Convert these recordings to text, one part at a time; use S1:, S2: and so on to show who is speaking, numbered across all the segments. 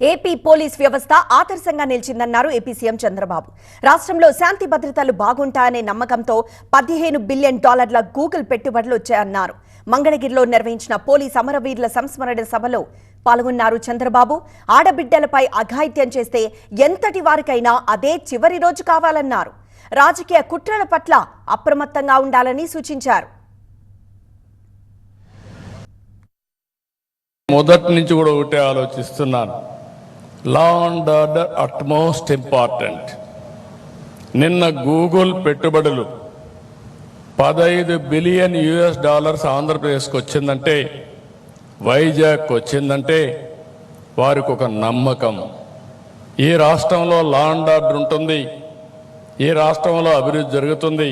S1: AP police వ్యవస్థ ఆదర్శంగా నిలిచిందన్నారు AP CM Chandrababu. రాష్ట్రంలో శాంతి భద్రతలు బాగుంటాయనే నమ్మకంతో పదిహేను బిలియన్ డాలర్ల గూగుల్ పెట్టుబడులు వచ్చాయన్నారు. మంగళగిరిలో నిర్వహించిన పోలీస్ అమరవీరుల సంస్మరణ సభలో పాల్గొన్నారు చంద్రబాబు. ఆడబిడ్డలపై అఘాయిత్యం చేస్తే ఎంతటి వారికైనా అదే చివరి రోజు కావాలన్నారు. రాజకీయ కుట్రల పట్ల అప్రమత్తంగా ఉండాలని సూచించారు.
S2: మొదటి నుంచి కూడా ఒకటే ఆలోచిస్తున్నాను. Law and order utmost important. నిన్న గూగుల్ పెట్టుబడులు పదహైదు బిలియన్ యుఎస్ డాలర్స్ ఆంధ్రప్రదేశ్కి వచ్చిందంటే వైజాగ్ వచ్చిందంటే వారికి ఒక నమ్మకం. ఈ రాష్ట్రంలో లా అండ్ ఆర్డర్ ఉంటుంది ఈ రాష్ట్రంలో అభివృద్ధి జరుగుతుంది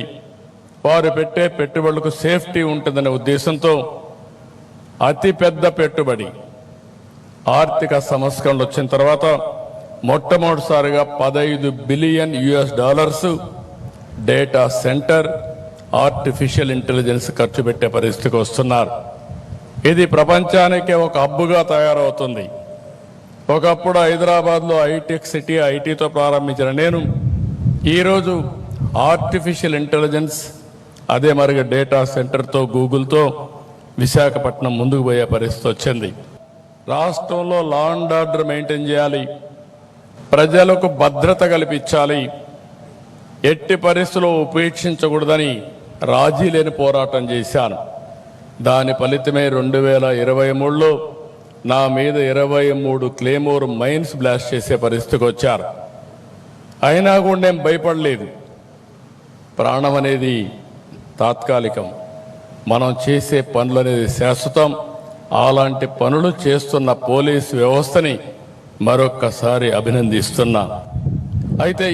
S2: వారు పెట్టే పెట్టుబడులకు సేఫ్టీ ఉంటుందనే ఉద్దేశంతో అతిపెద్ద పెట్టుబడి. ఆర్థిక సంస్కరణలు వచ్చిన తర్వాత మొట్టమొదటిసారిగా పదహైదు billion US dollars data centre artificial intelligence ఖర్చు పెట్టే పరిస్థితికి వస్తున్నారు. ఇది ప్రపంచానికి ఒక హబ్బుగా తయారవుతుంది. ఒకప్పుడు హైదరాబాద్లో ఐటెక్ సిటీ ఐటీతో ప్రారంభించిన నేను ఈరోజు ఆర్టిఫిషియల్ ఇంటెలిజెన్స్ అదే మరిగా డేటా సెంటర్తో గూగుల్తో విశాఖపట్నం ముందుకు పోయే పరిస్థితి వచ్చింది. రాష్ట్రంలో లా అండ్ ఆర్డర్ మెయింటైన్ చేయాలి. ప్రజలకు భద్రత కల్పించాలి. ఎట్టి పరిస్థితుల్లో ఉపేక్షించకూడదని రాజీ లేని పోరాటం చేశాను. దాని ఫలితమే రెండు వేల ఇరవై మూడులో నా మీద ఇరవై మూడు క్లేమోర్ మైన్స్ బ్లాస్ట్ చేసే పరిస్థితికి వచ్చారు. అయినా కూడా నేను భయపడలేదు. ప్రాణం అనేది తాత్కాలికం. మనం చేసే పనులు అనేది శాశ్వతం. అలాంటి పనులు చేస్తున్న పోలీసు వ్యవస్థని మరొక్కసారి అభినందిస్తున్నా. అయితే